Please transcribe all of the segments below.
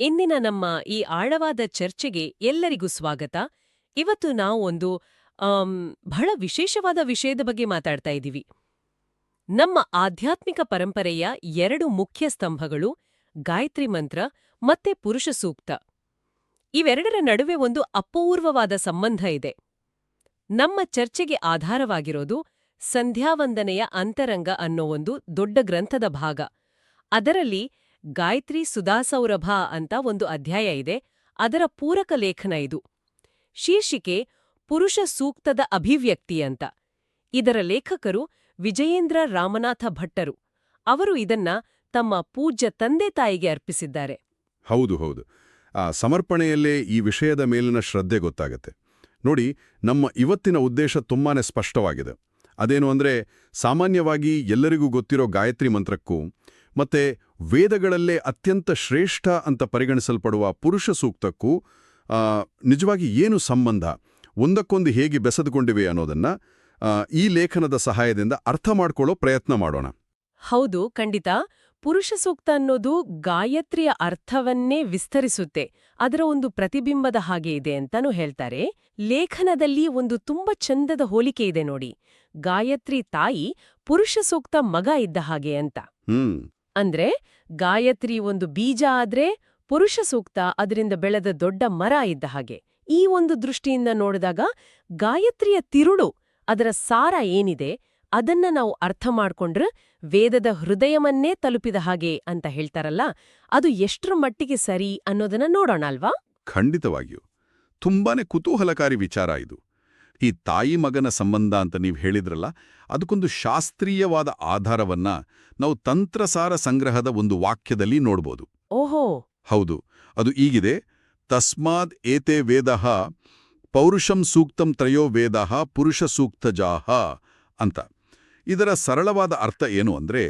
ಇಂದಿನ ನಮ್ಮ ಈ ಆಳವಾದ ಚರ್ಚೆಗೆ ಎಲ್ಲರಿಗೂ ಸ್ವಾಗತ. ಇವತ್ತು ನಾವು ಒಂದು ಬಹಳ ವಿಶೇಷವಾದ ವಿಷಯದ ಬಗ್ಗೆ ಮಾತಾಡ್ತಾ ಇದ್ದೀವಿ. ನಮ್ಮ ಆಧ್ಯಾತ್ಮಿಕ ಪರಂಪರೆಯ ಎರಡು ಮುಖ್ಯ ಸ್ತಂಭಗಳು, ಗಾಯತ್ರಿ ಮಂತ್ರ ಮತ್ತೆ ಪುರುಷ ಸೂಕ್ತ. ಇವೆರಡರ ನಡುವೆ ಒಂದು ಅಪೂರ್ವವಾದ ಸಂಬಂಧ ಇದೆ. ನಮ್ಮ ಚರ್ಚೆಗೆ ಆಧಾರವಾಗಿರೋದು ಸಂಧ್ಯಾವಂದನೆಯ ಅಂತರಂಗ ಅನ್ನೋ ಒಂದು ದೊಡ್ಡ ಗ್ರಂಥದ ಭಾಗ. ಅದರಲ್ಲಿ ಗಾಯತ್ರಿ ಸುಧಾಸೌರಭ ಅಂತ ಒಂದು ಅಧ್ಯಾಯ ಇದೆ. ಅದರ ಪೂರಕ ಲೇಖನ ಇದು. ಶೀರ್ಷಿಕೆ ಪುರುಷ ಸೂಕ್ತದ ಅಭಿವ್ಯಕ್ತಿ ಅಂತ. ಇದರ ಲೇಖಕರು ವಿಜಯೇಂದ್ರ ರಾಮನಾಥ ಭಟ್ಟರು. ಅವರು ಇದನ್ನ ತಮ್ಮ ಪೂಜ್ಯ ತಂದೆ ತಾಯಿಗೆ ಅರ್ಪಿಸಿದ್ದಾರೆ. ಹೌದು ಹೌದು. ಆ ಸಮರ್ಪಣೆಯಲ್ಲೇ ಈ ವಿಷಯದ ಮೇಲಿನ ಶ್ರದ್ಧೆ ಗೊತ್ತಾಗತ್ತೆ. ನೋಡಿ, ನಮ್ಮ ಇವತ್ತಿನ ಉದ್ದೇಶ ತುಂಬಾನೇ ಸ್ಪಷ್ಟವಾಗಿದೆ. ಅದೇನು ಅಂದ್ರೆ, ಸಾಮಾನ್ಯವಾಗಿ ಎಲ್ಲರಿಗೂ ಗೊತ್ತಿರೋ ಗಾಯತ್ರಿ ಮಂತ್ರಕ್ಕೂ ಮತ್ತೆ ವೇದಗಳಲ್ಲೇ ಅತ್ಯಂತ ಶ್ರೇಷ್ಠ ಅಂತ ಪರಿಗಣಿಸಲ್ಪಡುವ ಪುರುಷ ಸೂಕ್ತಕ್ಕೂ ನಿಜವಾಗಿ ಏನು ಸಂಬಂಧ ಒಂದಕ್ಕೊಂದು ಹೇಗೆ ಬೆಸೆದುಕೊಂಡಿವೆ ಅನ್ನೋದನ್ನ ಈ ಲೇಖನದ ಸಹಾಯದಿಂದ ಅರ್ಥ ಮಾಡಿಕೊಳ್ಳೋ ಪ್ರಯತ್ನ ಮಾಡೋಣ. ಹೌದು ಖಂಡಿತ. ಪುರುಷ ಸೂಕ್ತ ಅನ್ನೋದು ಗಾಯತ್ರಿಯ ಅರ್ಥವನ್ನೇ ವಿಸ್ತರಿಸುತ್ತೆ. ಅದರ ಒಂದು ಪ್ರತಿಬಿಂಬದ ಹಾಗೆ ಇದೆ ಅಂತಾನೂ ಹೇಳ್ತಾರೆ. ಲೇಖನದಲ್ಲಿ ಒಂದು ತುಂಬಾ ಚಂದದ ಹೋಲಿಕೆ ಇದೆ ನೋಡಿ. ಗಾಯತ್ರಿ ತಾಯಿ ಪುರುಷ ಸೂಕ್ತ ಮಗ ಇದ್ದ ಹಾಗೆ ಅಂತ. ಹ್ಮ್. ಅಂದ್ರೆ ಗಾಯತ್ರಿ ಒಂದು ಬೀಜ ಆದ್ರೆ ಪುರುಷ ಸೂಕ್ತ ಅದರಿಂದ ಬೆಳೆದ ದೊಡ್ಡ ಮರ ಇದ್ದ ಹಾಗೆ. ಈ ಒಂದು ದೃಷ್ಟಿಯಿಂದ ನೋಡಿದಾಗ ಗಾಯತ್ರಿಯ ತಿರುಳು ಅದರ ಸಾರ ಏನಿದೆ ಅದನ್ನ ನಾವು ಅರ್ಥ ಮಾಡ್ಕೊಂಡ್ರೆ ವೇದದ ಹೃದಯವನ್ನೇ ತಲುಪಿದ ಹಾಗೆ ಅಂತ ಹೇಳ್ತಾರಲ್ಲ, ಅದು ಎಷ್ಟರ ಮಟ್ಟಿಗೆ ಸರಿ ಅನ್ನೋದನ್ನ ನೋಡೋಣ ಅಲ್ವಾ? ಖಂಡಿತವಾಗಿಯೂ. ತುಂಬಾನೇ ಕುತೂಹಲಕಾರಿ ವಿಚಾರ ಇದು. ಈ ತಾಯಿ ಮಗನ ಸಂಬಂಧ ಅಂತ ನೀವು ಹೇಳಿದ್ರಲ್ಲ ಅದಕ್ಕೊಂದು ಶಾಸ್ತ್ರೀಯವಾದ ಆಧಾರವನ್ನ ನಾವು ತಂತ್ರಸಾರ ಸಂಗ್ರಹದ ಒಂದು ವಾಕ್ಯದಲ್ಲಿ ನೋಡ್ಬೋದು. ಓಹೋ! ಹೌದು ಅದು ಈಗಿದೆ ತಸ್ಮಾದ್ ಏತೆ ವೇದಃ ಪೌರುಷಂ ಸೂಕ್ತಂ ತ್ರಯೋ ವೇದಃ ಪುರುಷ ಸೂಕ್ತಜಾಹ ಅಂತ. ಇದರ ಸರಳವಾದ ಅರ್ಥ ಏನು ಅಂದ್ರೆ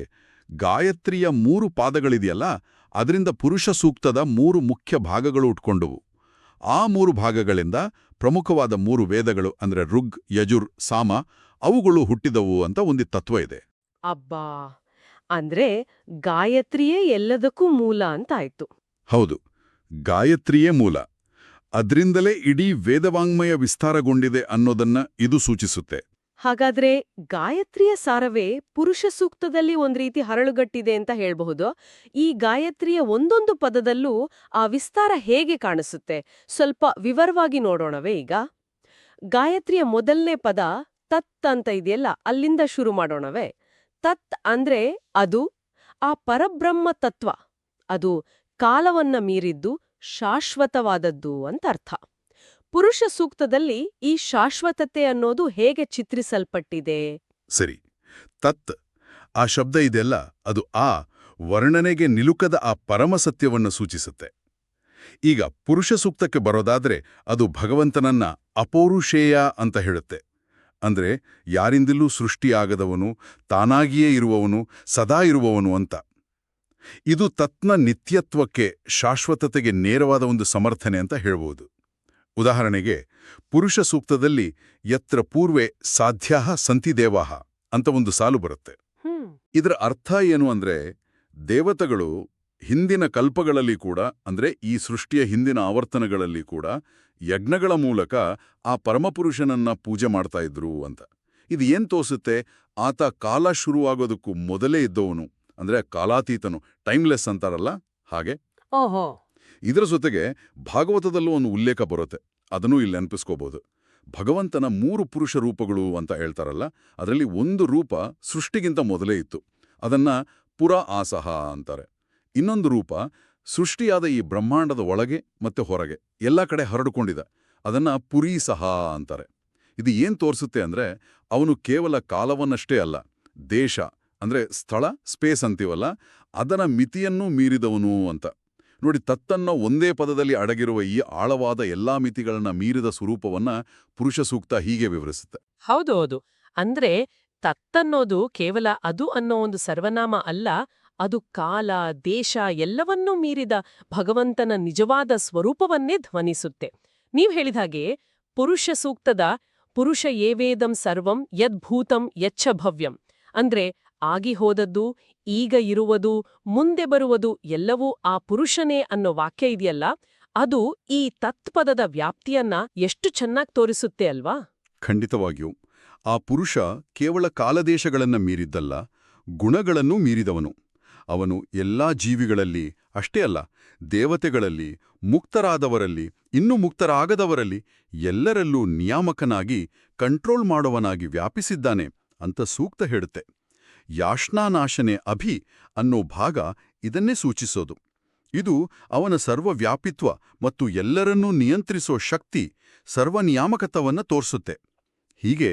ಗಾಯತ್ರಿಯ ಮೂರು ಪಾದಗಳಿದೆಯಲ್ಲ ಅದರಿಂದ ಪುರುಷ ಸೂಕ್ತದ ಮೂರು ಮುಖ್ಯ ಭಾಗಗಳು ಉಟ್ಕೊಂಡವು. ಆ ಮೂರು ಭಾಗಗಳಿಂದ ಪ್ರಮುಖವಾದ ಮೂರು ವೇದಗಳು ಅಂದ್ರೆ ಋಗ್ ಯಜುರ್ ಸಾಮ ಅವುಗಳು ಹುಟ್ಟಿದವು ಅಂತ ಒಂದು ತತ್ವ ಇದೆ. ಅಬ್ಬಾ! ಅಂದ್ರೆ ಗಾಯತ್ರಿಯೇ ಎಲ್ಲದಕ್ಕೂ ಮೂಲ ಅಂತಾಯ್ತು. ಹೌದು ಗಾಯತ್ರಿಯೇ ಮೂಲ. ಅದರಿಂದಲೇ ಇಡೀ ವೇದವಾಂಗ್ಮಯ ವಿಸ್ತಾರಗೊಂಡಿದೆ ಅನ್ನೋದನ್ನ ಇದು ಸೂಚಿಸುತ್ತೆ. ಹಾಗಾದ್ರೆ ಗಾಯತ್ರಿಯ ಸಾರವೇ ಪುರುಷ ಸೂಕ್ತದಲ್ಲಿ ಒಂದ್ ರೀತಿ ಹರಳುಗಟ್ಟಿದೆ ಅಂತ ಹೇಳಬಹುದು. ಈ ಗಾಯತ್ರಿಯ ಒಂದೊಂದು ಪದದಲ್ಲೂ ಆ ವಿಸ್ತಾರ ಹೇಗೆ ಕಾಣಿಸುತ್ತೆ? ಸ್ವಲ್ಪ ವಿವರವಾಗಿ ನೋಡೋಣವೇ ಈಗ. ಗಾಯತ್ರಿಯ ಮೊದಲನೇ ಪದ ತತ್ ಅಂತ ಇದೆಯಲ್ಲ, ಅಲ್ಲಿಂದ ಶುರು ಮಾಡೋಣವೇ. ತತ್ ಅಂದ್ರೆ ಅದು, ಆ ಪರಬ್ರಹ್ಮ ತತ್ವ, ಅದು ಕಾಲವನ್ನ ಮೀರಿದ್ದು ಶಾಶ್ವತವಾದದ್ದು ಅಂತ ಅರ್ಥ. ಪುರುಷ ಸೂಕ್ತದಲ್ಲಿ ಈ ಶಾಶ್ವತತೆ ಅನ್ನೋದು ಹೇಗೆ ಚಿತ್ರಿಸಲ್ಪಟ್ಟಿದೆ? ಸರಿ. ತತ್. ಆ ಶಬ್ದ ಇದೆಲ್ಲ ಅದು ಆ ವರ್ಣನೆಗೆ ನಿಲುಕದ ಆ ಪರಮಸತ್ಯವನ್ನು ಸೂಚಿಸುತ್ತೆ. ಈಗ ಪುರುಷ ಸೂಕ್ತಕ್ಕೆ ಬರೋದಾದ್ರೆ ಅದು ಭಗವಂತನನ್ನ ಅಪೌರುಷೇಯ ಅಂತ ಹೇಳುತ್ತೆ. ಅಂದ್ರೆ ಯಾರಿಂದಲೂ ಸೃಷ್ಟಿಯಾಗದವನು, ತಾನಾಗಿಯೇ ಇರುವವನು, ಸದಾ ಇರುವವನು ಅಂತ. ಇದು ತತ್ನ ನಿತ್ಯತ್ವಕ್ಕೆ, ಶಾಶ್ವತತೆಗೆ ನೇರವಾದ ಒಂದು ಸಮರ್ಥನೆ ಅಂತ ಹೇಳ್ಬೋದು ಉದಾಹರಣೆಗೆ ಪುರುಷ ಸೂಕ್ತದಲ್ಲಿ ಯತ್ರ ಪೂರ್ವೆ ಸಾಧ್ಯಾಹ ಸಂತಿ ದೇವಾಹ ಅಂತ ಒಂದು ಸಾಲು ಬರುತ್ತೆ. ಇದರ ಅರ್ಥ ಏನು ಅಂದ್ರೆ ದೇವತೆಗಳು ಹಿಂದಿನ ಕಲ್ಪಗಳಲ್ಲಿ ಕೂಡ ಅಂದ್ರೆ ಈ ಸೃಷ್ಟಿಯ ಹಿಂದಿನ ಆವರ್ತನಗಳಲ್ಲಿ ಕೂಡ ಯಜ್ಞಗಳ ಮೂಲಕ ಆ ಪರಮಪುರುಷನನ್ನ ಪೂಜೆ ಮಾಡ್ತಾ ಇದ್ರು ಅಂತ. ಇದು ಏನು ತೋರಿಸುತ್ತೆ? ಆತ ಕಾಲ ಶುರುವಾಗೋದಕ್ಕೂ ಮೊದಲೇ ಇದ್ದವನು ಅಂದ್ರೆ ಕಾಲಾತೀತನು ಟೈಮ್ಲೆಸ್ ಅಂತಾರಲ್ಲ ಹಾಗೆ? ಓಹೋ. ಇದರ ಜೊತೆಗೆ ಭಾಗವತದಲ್ಲೂ ಒಂದು ಉಲ್ಲೇಖ ಬರುತ್ತೆ. ಅದನ್ನೂ ಇಲ್ಲಿ ನೆನಪಿಸ್ಕೋಬಹುದು ಭಗವಂತನ ಮೂರು ಪುರುಷ ರೂಪಗಳು ಅಂತ ಹೇಳ್ತಾರಲ್ಲ, ಅದರಲ್ಲಿ ಒಂದು ರೂಪ ಸೃಷ್ಟಿಗಿಂತ ಮೊದಲೇ ಇತ್ತು. ಅದನ್ನ ಪುರ ಆಸಹ ಅಂತಾರೆ. ಇನ್ನೊಂದು ರೂಪ ಸೃಷ್ಟಿಯಾದ ಈ ಬ್ರಹ್ಮಾಂಡದ ಒಳಗೆ ಮತ್ತೆ ಹೊರಗೆ, ಎಲ್ಲ ಕಡೆ ಹರಡಿಕೊಂಡಿದೆ. ಅದನ್ನ ಪುರೀಸಹ ಅಂತಾರೆ. ಇದು ಏನು ತೋರಿಸುತ್ತೆ ಅಂದ್ರೆ, ಅವನು ಕೇವಲ ಕಾಲವನ್ನಷ್ಟೇ ಅಲ್ಲ, ದೇಶ, ಅಂದ್ರೆ ಸ್ಥಳ, ಸ್ಪೇಸ್ ಅಂತೀವಲ್ಲ ಅದರ ಮಿತಿಯನ್ನೂ ಮೀರಿದವನು ಅಂತ. ನೋಡಿ, ತತ್ತನ್ನ ಒಂದೇ ಪದದಲ್ಲಿ ಅಡಗಿರುವ ಈ ಆಳವಾದ ಎಲ್ಲಾ ಮಿತಿಗಳನ್ನ ಮೀರಿದ ಸ್ವರೂಪವನ್ನ ಪುರುಷ ಸೂಕ್ತ ಹೀಗೆ ವಿವರಿಸುತ್ತೆ. ಹೌದು ಹೌದು ಅಂದ್ರೆ ತತ್ತನ್ನೋದು ಕೇವಲ ಅದು ಅನ್ನೋ ಒಂದು ಸರ್ವನಾಮ ಅಲ್ಲ, ಅದು ಕಾಲ, ದೇಶ ಎಲ್ಲವನ್ನೂ ಮೀರಿದ ಭಗವಂತನ ನಿಜವಾದ ಸ್ವರೂಪವನ್ನೇ ಧ್ವನಿಸುತ್ತೆ. ನೀವು ಹೇಳಿದ ಹಾಗೆ ಪುರುಷ ಸೂಕ್ತದ ಪುರುಷ ಏವೇದಂ ಸರ್ವಂ ಯದ್ಭೂತಂ ಯಚ್ಛ ಭವ್ಯಂ ಅಂದ್ರೆ ಆಗಿ ಹೋದದ್ದು ಈಗ ಇರುವುದು, ಮುಂದೆ ಬರುವುದು ಎಲ್ಲವೂ ಆ ಪುರುಷನೇ ಅನ್ನೋ ವಾಕ್ಯ ಇದೆಯಲ್ಲ? ಅದು ಈ ತತ್ಪದದ ವ್ಯಾಪ್ತಿಯನ್ನ ಎಷ್ಟು ಚೆನ್ನಾಗಿ ತೋರಿಸುತ್ತೆ ಅಲ್ವಾ? ಖಂಡಿತವಾಗಿಯೂ. ಆ ಪುರುಷ ಕೇವಲ ಕಾಲದೇಶಗಳನ್ನ ಮೀರಿದ್ದಲ್ಲ, ಗುಣಗಳನ್ನೂ ಮೀರಿದವನು. ಅವನು ಎಲ್ಲಾ ಜೀವಿಗಳಲ್ಲಿ, ಅಷ್ಟೇ ಅಲ್ಲ, ದೇವತೆಗಳಲ್ಲಿ, ಮುಕ್ತರಾದವರಲ್ಲಿ, ಇನ್ನೂ ಮುಕ್ತರಾಗದವರಲ್ಲಿ, ಎಲ್ಲರಲ್ಲೂ ನಿಯಾಮಕನಾಗಿ, ಕಂಟ್ರೋಲ್ ಮಾಡುವನಾಗಿ ವ್ಯಾಪಿಸಿದ್ದಾನೆ ಅಂತ ಸೂಕ್ತ ಹೇಳುತ್ತೆ. ಯಾಶ್ನಾನಾಶನೆ ಅಭಿ ಅನ್ನೋ ಭಾಗ ಇದನ್ನೇ ಸೂಚಿಸೋದು. ಇದು ಅವನ ಸರ್ವವ್ಯಾಪಿತ್ವ ಮತ್ತು ಎಲ್ಲರನ್ನೂ ನಿಯಂತ್ರಿಸೋ ಶಕ್ತಿ ಸರ್ವನಿಯಾಮಕತವನ್ನು ತೋರಿಸುತ್ತೆ. ಹೀಗೆ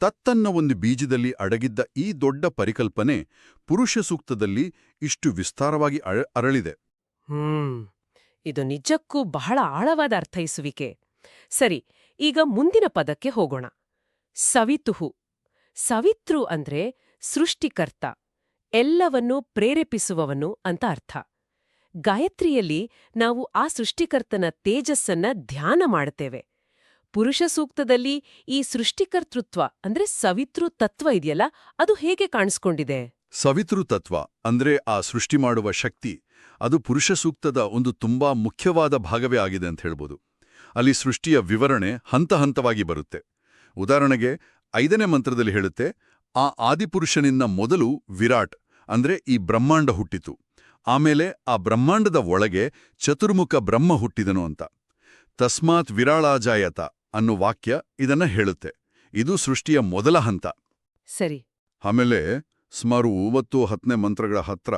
ತತ್ತನ್ನ ಒಂದು ಬೀಜದಲ್ಲಿ ಅಡಗಿದ್ದ ಈ ದೊಡ್ಡ ಪರಿಕಲ್ಪನೆ ಪುರುಷ ಸೂಕ್ತದಲ್ಲಿ ಇಷ್ಟು ವಿಸ್ತಾರವಾಗಿ ಅರಳಿದೆ. ಹ್ಮ್, ಇದು ನಿಜಕ್ಕೂ ಬಹಳ ಆಳವಾದ ಅರ್ಥೈಸುವಿಕೆ. ಸರಿ, ಈಗ ಮುಂದಿನ ಪದಕ್ಕೆ ಹೋಗೋಣ. ಸವಿತುಹು. ಸವಿತೃ ಅಂದ್ರೆ ಸೃಷ್ಟಿಕರ್ತ, ಎಲ್ಲವನ್ನೂ ಪ್ರೇರೇಪಿಸುವವನು ಅಂತ ಅರ್ಥ. ಗಾಯತ್ರಿಯಲ್ಲಿ ನಾವು ಆ ಸೃಷ್ಟಿಕರ್ತನ ತೇಜಸ್ಸನ್ನ ಧ್ಯಾನ ಮಾಡುತ್ತೇವೆ. ಪುರುಷ ಸೂಕ್ತದಲ್ಲಿ ಈ ಸೃಷ್ಟಿಕರ್ತೃತ್ವ ಅಂದ್ರೆ ಸವಿತೃ ತತ್ವ ಇದೆಯಲ್ಲ, ಅದು ಹೇಗೆ ಕಾಣಿಸ್ಕೊಂಡಿದೆ? ಸವಿತೃತತ್ವ ಅಂದ್ರೆ ಆ ಸೃಷ್ಟಿ ಮಾಡುವ ಶಕ್ತಿ, ಅದು ಪುರುಷ ಸೂಕ್ತದ ಒಂದು ತುಂಬಾ ಮುಖ್ಯವಾದ ಭಾಗವೇ ಆಗಿದೆ ಅಂತ ಹೇಳ್ಬೋದು. ಅಲ್ಲಿ ಸೃಷ್ಟಿಯ ವಿವರಣೆ ಹಂತ ಹಂತವಾಗಿ ಬರುತ್ತೆ. ಉದಾಹರಣೆಗೆ, ಐದನೇ ಮಂತ್ರದಲ್ಲಿ ಹೇಳುತ್ತೆ ಆ ಆದಿಪುರುಷನಿಂದ ಮೊದಲು ವಿರಾಟ್ ಅಂದ್ರೆ ಈ ಬ್ರಹ್ಮಾಂಡ ಹುಟ್ಟಿತು. ಆಮೇಲೆ ಆ ಬ್ರಹ್ಮಾಂಡದ ಒಳಗೆ ಚತುರ್ಮುಖ ಬ್ರಹ್ಮ ಹುಟ್ಟಿದನು ಅಂತ. ತಸ್ಮಾತ್ ವಿರಾಳಾಜಾಯತ ಅನ್ನೋ ವಾಕ್ಯ ಇದನ್ನ ಹೇಳುತ್ತೆ. ಇದು ಸೃಷ್ಟಿಯ ಮೊದಲ ಹಂತ. ಸರಿ. ಆಮೇಲೆ ಸುಮಾರು ಒಂಬತ್ತು ಹತ್ತನೇ ಮಂತ್ರಗಳ ಹತ್ರ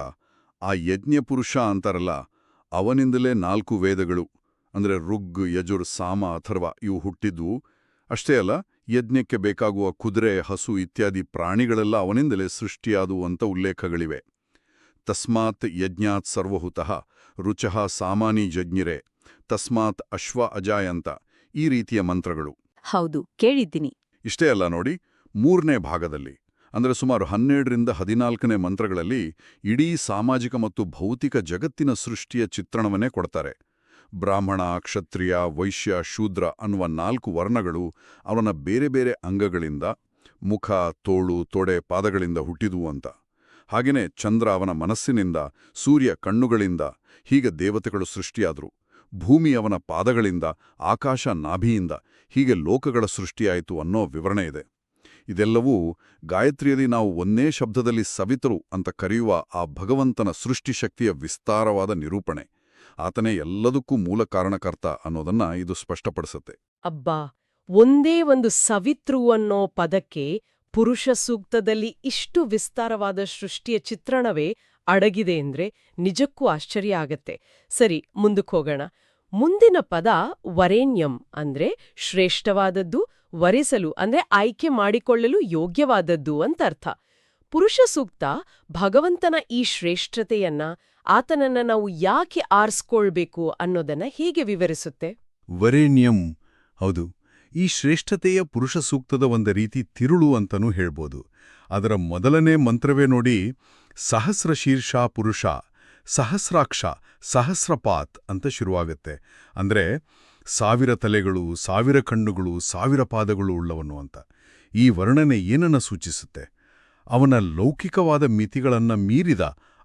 ಆ ಯಜ್ಞ ಪುರುಷ ಅಂತಾರಲ್ಲ ಅವನಿಂದಲೇ ನಾಲ್ಕು ವೇದಗಳು ಅಂದ್ರೆ ಋಗ್ ಯಜುರ್ ಸಾಮ ಅಥರ್ವ ಇವು ಹುಟ್ಟಿದ್ವು ಅಷ್ಟೇ ಅಲ್ಲ ಯಜ್ಞಕ್ಕೆ ಬೇಕಾಗುವ ಕುದುರೆ ಹಸು ಇತ್ಯಾದಿ ಪ್ರಾಣಿಗಳೆಲ್ಲ ಅವನಿಂದಲೇ ಸೃಷ್ಟಿಯಾದವು ಅಂತ ಉಲ್ಲೇಖಗಳಿವೆ. ತಸ್ಮಾತ್ ಯಜ್ಞಾತ್ ಸರ್ವಹುತಃ ರುಚಃ ಸಾಮಾನಿ ಜಜ್ಞಿರೆ ತಸ್ಮಾತ್ ಅಶ್ವ ಅಜಾಯಂತ ಈ ರೀತಿಯ ಮಂತ್ರಗಳು. ಹೌದು ಕೇಳಿದ್ದೀನಿ. ಇಷ್ಟೇ ಅಲ್ಲ ನೋಡಿ ಮೂರನೇ ಭಾಗದಲ್ಲಿ ಅಂದರೆ ಸುಮಾರು ಹನ್ನೆರಡರಿಂದ ಹದಿನಾಲ್ಕನೇ ಮಂತ್ರಗಳಲ್ಲಿ ಇಡೀ ಸಾಮಾಜಿಕ ಮತ್ತು ಭೌತಿಕ ಜಗತ್ತಿನ ಸೃಷ್ಟಿಯ ಚಿತ್ರಣವನ್ನೇ ಕೊಡ್ತಾರೆ. ಬ್ರಾಹ್ಮಣ, ಕ್ಷತ್ರಿಯ, ವೈಶ್ಯ, ಶೂದ್ರ ಅನ್ನುವ ನಾಲ್ಕು ವರ್ಣಗಳು ಅವನ ಬೇರೆ ಬೇರೆ ಅಂಗಗಳಿಂದ ಮುಖ, ತೋಳು, ತೊಡೆ ಪಾದಗಳಿಂದ ಹುಟ್ಟಿದುವು ಅಂತ. ಹಾಗೆಯೇ ಚಂದ್ರ ಅವನ ಮನಸ್ಸಿನಿಂದ, ಸೂರ್ಯ ಕಣ್ಣುಗಳಿಂದ ಹೀಗೆ ದೇವತೆಗಳು ಸೃಷ್ಟಿಯಾದರು. ಭೂಮಿ ಅವನ ಪಾದಗಳಿಂದ, ಆಕಾಶ ನಾಭಿಯಿಂದ ಹೀಗೆ ಲೋಕಗಳ ಸೃಷ್ಟಿಯಾಯಿತು ಅನ್ನೋ ವಿವರಣೆ ಇದೆ. ಇದೆಲ್ಲವೂ ಗಾಯತ್ರಿಯಲ್ಲಿ ನಾವು ಒಂದೇ ಶಬ್ದದಲ್ಲಿ ಸವಿತರು ಅಂತ ಕರೆಯುವ ಆ ಭಗವಂತನ ಸೃಷ್ಟಿಶಕ್ತಿಯ ವಿಸ್ತಾರವಾದ ನಿರೂಪಣೆ. ಆತನೇ ಎಲ್ಲದಕ್ಕೂ ಮೂಲ ಕಾರಣಕರ್ತ ಅನ್ನೋದನ್ನ ಇದು ಸ್ಪಷ್ಟಪಡಿಸುತ್ತೆ. ಅಬ್ಬಾ! ಒಂದೇ ಒಂದು ಸವಿತೃ ಅನ್ನೋ ಪದಕ್ಕೆ ಪುರುಷ ಸೂಕ್ತದಲ್ಲಿ ಇಷ್ಟು ವಿಸ್ತಾರವಾದ ಸೃಷ್ಟಿಯ ಚಿತ್ರಣವೇ ಅಡಗಿದೆ ಅಂದ್ರೆ ನಿಜಕ್ಕೂ ಆಶ್ಚರ್ಯ ಆಗತ್ತೆ. ಸರಿ, ಮುಂದಕ್ಕೆ ಹೋಗೋಣ. ಮುಂದಿನ ಪದ ವರೇಣ್ಯಂ ಅಂದ್ರೆ ಶ್ರೇಷ್ಠವಾದದ್ದು, ವರಿಸಲು ಅಂದ್ರೆ ಆಯ್ಕೆ ಮಾಡಿಕೊಳ್ಳಲು ಯೋಗ್ಯವಾದದ್ದು ಅಂತ ಅರ್ಥ. ಪುರುಷ ಸೂಕ್ತ ಭಗವಂತನ ಈ ಶ್ರೇಷ್ಠತೆಯನ್ನ ಆತನನ್ನ ನಾವು ಯಾಕೆ ಆರಿಸ್ಕೊಳ್ಬೇಕು ಅನ್ನೋದನ್ನ ಹೀಗೆ ವಿವರಿಸುತ್ತೆ? ವರೇಣ್ಯಂ, ಹೌದು. ಈ ಶ್ರೇಷ್ಠತೆಯ ಪುರುಷ ಸೂಕ್ತದ ಒಂದು ರೀತಿ ತಿರುಳು ಅಂತನೂ ಹೇಳ್ಬೋದು. ಅದರ ಮೊದಲನೇ ಮಂತ್ರವೇ ನೋಡಿ, ಸಹಸ್ರ ಶೀರ್ಷ ಪುರುಷ, ಸಹಸ್ರಾಕ್ಷ, ಸಹಸ್ರಪಾತ್ ಅಂತ ಶುರುವಾಗುತ್ತೆ. ಅಂದ್ರೆ ಸಾವಿರ ತಲೆಗಳು, ಸಾವಿರ ಕಣ್ಣುಗಳು, ಸಾವಿರ ಪಾದಗಳು ಉಳ್ಳವನು ಅಂತ. ಈ ವರ್ಣನೆ ಏನನ್ನ ಸೂಚಿಸುತ್ತೆ? ಅವನ ಲೌಕಿಕವಾದ ಮಿತಿಗಳನ್ನು ಮೀರಿದ